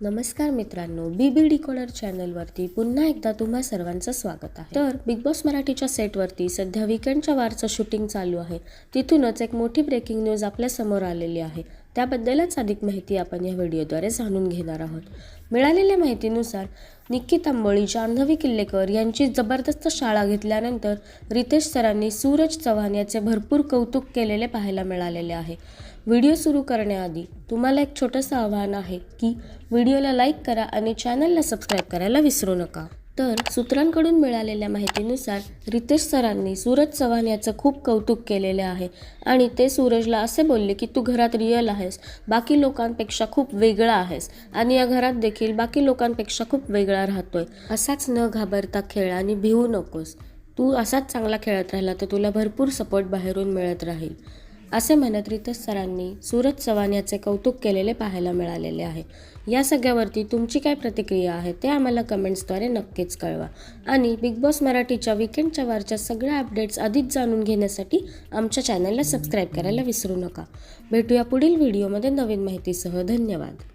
नमस्कार मित्रांनो बी बी डिकोडर चॅनलवरती पुन्हा एकदा तुम्हा सर्वांचं स्वागत आहे. तर बिग बॉस मराठीच्या सेटवरती सध्या विकेंडच्या वारचं शूटिंग चालू आहे. तिथूनच एक मोठी ब्रेकिंग न्यूज आपल्यासमोर आलेली आहे. त्याबद्दलच अधिक माहिती आपण या व्हिडिओद्वारे जाणून घेणार आहोत. मिळालेल्या माहितीनुसार निक्की तांबोळी जान्हवी किल्लेकर यांची जबरदस्त शाळा घेतल्यानंतर रितेश सरांनी सूरज चव्हाण याचे भरपूर कौतुक केलेले पाहायला मिळालेले आहे. व्हिडिओ सुरू करण्याआधी तुम्हाला एक छोटंसं आव्हान आहे की व्हिडिओला लाईक करा आणि चॅनलला सबस्क्राईब करायला विसरू नका. तर सूत्रांकडून मिळालेल्या माहितीनुसार रितेश सरांनी सूरज चव्हाण याचं खूप कौतुक केलेले आहे. आणि ते सूरजला असे बोलले की तू घरात रिअल आहेस. बाकी लोकांपेक्षा खूप वेगळा आहेस. आणि या घरात देखील बाकी लोकांपेक्षा खूप वेगळा राहतोय. असाच न घाबरता खेळ आणि भिवू नकोस. तू असाच चांगला खेळत राहिला तर तुला भरपूर सपोर्ट बाहेरून मिळत राहील. असे म्हणत रितेश सरांनी सूरज चव्हाण याचे कौतुक केलेले पाहायला मिळालेले आहे. या सगळ्यावरती तुमची काय प्रतिक्रिया आहे ते आम्हाला कमेंट्सद्वारे नक्कीच कळवा. आणि बिग बॉस मराठीच्या विकेंडच्या वारच्या सगळ्या अपडेट्स आधीच जाणून घेण्यासाठी आमच्या चॅनलला सबस्क्राईब करायला विसरू नका. भेटूया पुढील व्हिडिओमध्ये नवीन माहितीसह. धन्यवाद.